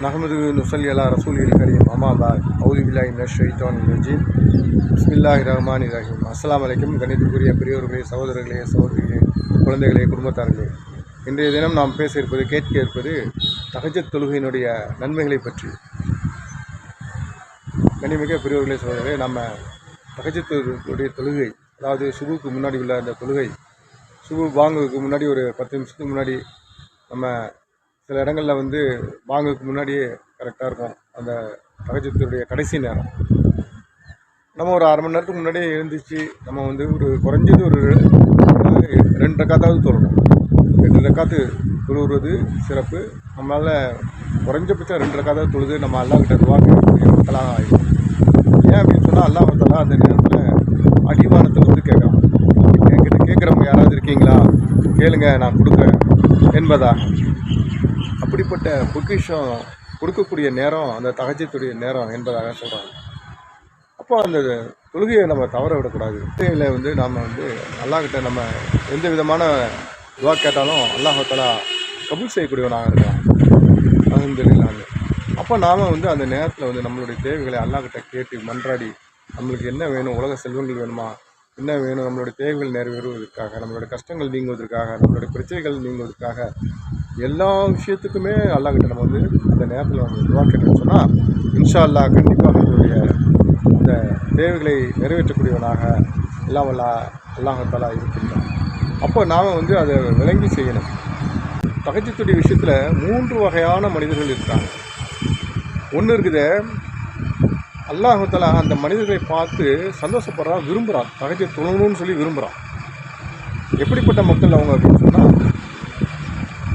நஹமது நுசல் அலா ரசூலில் கரீம் அமாபாத் அவுது பில்லாஹி ஷைத்தான் ரஜீம் பிஸ்மில்லாஹி ரஹ்மான் ரஹீம் அஸ்லாம் அலைக்கும் கணிதத்துக்குரிய பெரியோர்களே சகோதரர்களே சகோதரிகளே குழந்தைகளே குடும்பத்தார்களே. இன்றைய தினம் நாம் பேச இருப்பது கேட்க இருப்பது தகஜத் தொழுகையினுடைய நன்மைகளை பற்றி. கனிமிக்க பெரியவர்களே சகோதரர்களே நம்ம தகஜத்துடைய தொழுகை அதாவது சுபுக்கு முன்னாடி உள்ள அந்த தொழுகை சுபு வாங்குவதுக்கு முன்னாடி ஒரு பத்து நிமிஷத்துக்கு முன்னாடி நம்ம சில இடங்களில் வந்து வாங்குறதுக்கு முன்னாடியே கரெக்டாக இருக்கும். அந்த தகஜத்துடைய கடைசி நேரம். நம்ம ஒரு அரை மணி நேரத்துக்கு முன்னாடியே எழுந்திரிச்சு நம்ம வந்து ஒரு குறைஞ்சது ஒரு ரெண்டு ரக்காத்தாவது தொழணும். ரெண்டு ரக்காத்து தொழுவுறது சிறப்பு. நம்மளால் குறைஞ்சபட்சம் ரெண்டு ரக்காத்தாவது தொழுது நம்ம அல்லாக்கிட்ட துவா மக்களாக ஆகிடும் ஏன் அப்படின்னு சொன்னால் அல்லாஹ் அந்த நேரத்தில் அடிவானத்தை வந்து கேட்குறான். என்கிட்ட கேட்குறவங்க யாராவது இருக்கீங்களா? கேளுங்க நான் கொடுக்குறேன் என்பதாக. அப்படிப்பட்ட பொக்கிஷம் கொடுக்கக்கூடிய நேரம் அந்த தகஜத்துடைய நேரம் என்பதாக சொல்கிறாங்க அப்போ அந்த தொழுகையை நம்ம தவற விடக்கூடாது. தொழுகையில் வந்து நாம் வந்து அல்லாஹ்கிட்ட நம்ம எந்த விதமான துவா கேட்டாலும் அல்லாஹாலா கபூல் செய்யக்கூடியவனாக இருக்கலாம். அலமதுல்லான்னு அப்போ நாம் வந்து அந்த நேரத்தில் வந்து நம்மளுடைய தேவைகளை அல்லாஹ்கிட்ட கேட்டு மன்றாடி நம்மளுக்கு என்ன வேணும் உலக செல்வங்கள் வேணுமா என்ன வேணும் நம்மளுடைய தேவைகள் நிறைவேறுவதற்காக நம்மளுடைய கஷ்டங்கள் நீங்குவதற்காக நம்மளுடைய பிரச்சனைகள் நீங்குவதற்காக எல்லா விஷயத்துக்குமே அல்லாஹ்கிட்ட நம்ம வந்து இந்த நேரத்தில் வந்து துவா கேட்டோம்னு சொன்னால் இன்ஷா அல்லாஹ் கண்டிப்பாக நம்மளுடைய இந்த தேவைகளை நிறைவேற்றக்கூடியவனாக எல்லாம் வல்ல அல்லாஹத்தாலா இருக்கின்றான். அப்போ நாம் வந்து அதை விளங்கி செய்யணும். தகச்சத்துடைய விஷயத்தில் மூன்று வகையான மனிதர்கள் இருக்காங்க. ஒன்று இருக்குது அல்லாஹத்தாலா அந்த மனிதர்களை பார்த்து சந்தோஷப்படுறான் விரும்புகிறான் தகஜ தொழணும்னு சொல்லி விரும்புகிறான் எப்படிப்பட்ட மக்கள் அவங்க அப்படின்னு சொன்னால்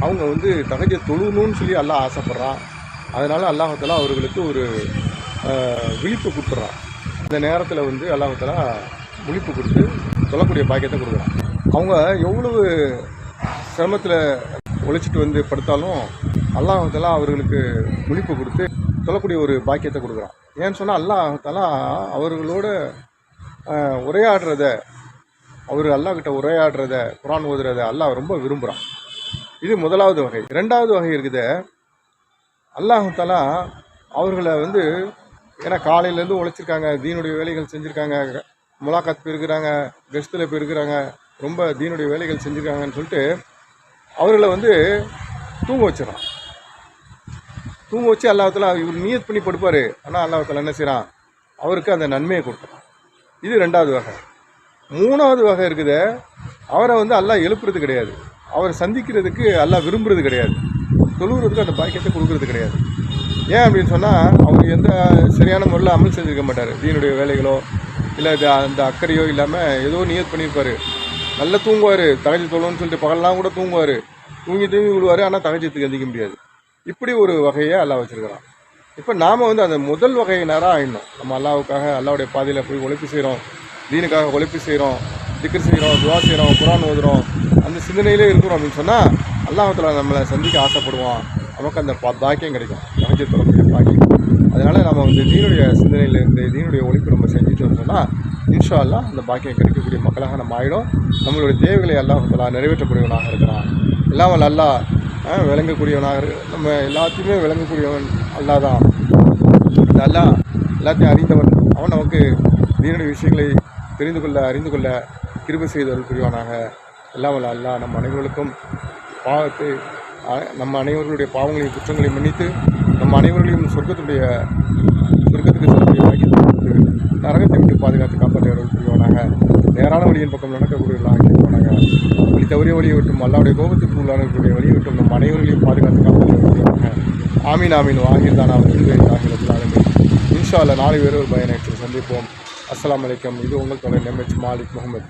அவங்க வந்து தகஜ தொழுணும்னு சொல்லி அல்லாஹ் ஆசைப்பட்றான். அதனால் அல்லாஹத்தலா அவர்களுக்கு ஒரு விழிப்பு கொடுத்துட்றான் இந்த நேரத்தில் வந்து அல்லாஹத்தலா விழிப்பு கொடுத்து சொல்லக்கூடிய பாக்கியத்தை கொடுக்குறான். அவங்க எவ்வளவு சிரமத்தில் உழைச்சிட்டு வந்து படுத்தாலும் அல்லாஹாலா அவர்களுக்கு விழிப்பு கொடுத்து சொல்லக்கூடிய ஒரு பாக்கியத்தை கொடுக்குறான். ஏன்னு சொன்னால் அல்லாஹாலா அவர்களோட உரையாடுறத அவர் அல்லாஹ்கிட்ட உரையாடுறத குரான் ஓதுறத அல்லாஹ் ரொம்ப விரும்புகிறான் இது முதலாவது வகை. ரெண்டாவது வகை இருக்குது. அல்லாஹாலா அவர்களை வந்து ஏன்னா காலையிலேருந்து உழைச்சிருக்காங்க தீனுடைய வேலைகள் செஞ்சுருக்காங்க முலாக்காத் போயிருக்கிறாங்க கெஸ்ட்டில் போயிருக்கிறாங்க ரொம்ப தீனுடைய வேலைகள் செஞ்சுருக்காங்கன்னு சொல்லிட்டு அவர்களை வந்து தூங்க வச்சிடறான். தூங்க வச்சு அல்லாஹாலா இவர் நியத் பண்ணி படுப்பார் ஆனால் அல்லாஹாலா என்ன செய்கிறான் அவருக்கு அந்த நன்மையை கொடுக்குறான். இது ரெண்டாவது வகை. மூணாவது வகை இருக்குது. அவரை வந்து எல்லாம் எழுப்புறது கிடையாது. அவரை சந்திக்கிறதுக்கு எல்லாம் விரும்புறது கிடையாது. தொழுகிறதுக்கு அந்த பாக்கியத்தை கொடுக்கறது கிடையாது. ஏன் அப்படின்னு சொன்னால் அவர் எந்த சரியான முறையில் அமல் செஞ்சிருக்க மாட்டார். தீனுடைய வேலைகளோ இல்லை இது அந்த அக்கறையோ இல்லாமல் ஏதோ நியத் பண்ணியிருப்பார் நல்லா தூங்குவார். தகஜி தொழுன்னு சொல்லிட்டு பகல்லாம் கூட தூங்குவார். தூங்கி தூங்கி விடுவார் ஆனால் தகஜத்துக்கு எந்திக்க முடியாது. இப்படி ஒரு வகையை அல்லா வச்சிருக்கிறான். இப்போ நாம் வந்து அந்த முதல் வகையினராக ஆயிடணும். நம்ம அல்லாவுக்காக அல்லாவுடைய பாதையில் போய் ஒழிப்பு செய்கிறோம் தீனுக்காக ஒழிப்பு செய்கிறோம் திக்கர் செய்கிறோம் துவா செய்கிறோம் குரான் ஓதுறோம். அந்த சிந்தனையிலே இருக்கிறோம் அப்படின்னு சொன்னால் அல்லாஹத்தில் நம்மளை சந்திக்க ஆசைப்படுவான். நமக்கு அந்த பா- பாக்கியம் கிடைக்கும். தகஜ தொடர்புடைய பாக்கியம். அதனால் நம்ம வந்து தீனுடைய சிந்தனையில் இருந்து தீனுடைய ஒழிப்பு நம்ம செஞ்சுட்டோம்னு சொன்னால் இன்ஷா அல்லாஹ் அந்த பாக்கியம் கிடைக்கக்கூடிய மக்களாக நம்ம ஆகிடும் நம்மளுடைய தேவைகளை அல்லாஹலா நிறைவேற்றக்கூடியவனாக இருக்கிறான். எல்லாம் நல்லா அல்லாஹ் விளங்கக்கூடியவனாக இரு- நம்ம எல்லாத்தையுமே விளங்கக்கூடியவன் அல்லாஹ் தான். நல்லா அல்லாஹ் எல்லாத்தையும் அறிந்தவன். அவன் நமக்கு தீனுடைய விஷயங்களை தெரிந்து கொள்ள அறிந்து கொள்ள கிருபை செய்தவர்கள் புரிவானாக. எல்லாம் வல்ல அல்லாஹ் நம் அனைவர்களுக்கும் பாவத்தை நம்ம அனைவர்களுடைய பாவங்களையும் குற்றங்களையும் மன்னித்து நம் அனைவர்களையும் சொர்க்கத்துடைய சொர்க்கத்துக்கு செல்லக்கூடிய பாக்கியத்தை நரகத்தை விட்டு பாதுகாத்து காப்பாற்றியவர்கள் புரிவானாக. நேரான வழியின் பக்கம் நடக்கக்கூடியவர்களாக இருப்பானாக வழி தவறிய வழியை விட்டும் அல்லாவுடைய கோபத்துக்கு உள்ளானக்கூடிய வழியை விட்டும் நம் அனைவர்களையும் பாதுகாத்து காப்பாற்ற புரிவானாக. ஆமீன் ஆமீன் வாகிர் தானா ஆகிய இன்ஷா அல்ல நாளை பேர் ஒரு பயணத்தை சந்திப்போம். அஸ்லாம் வலைக்கம் இது உங்கள் தொடர் எம்ஹெச் மாலிக் முகமது.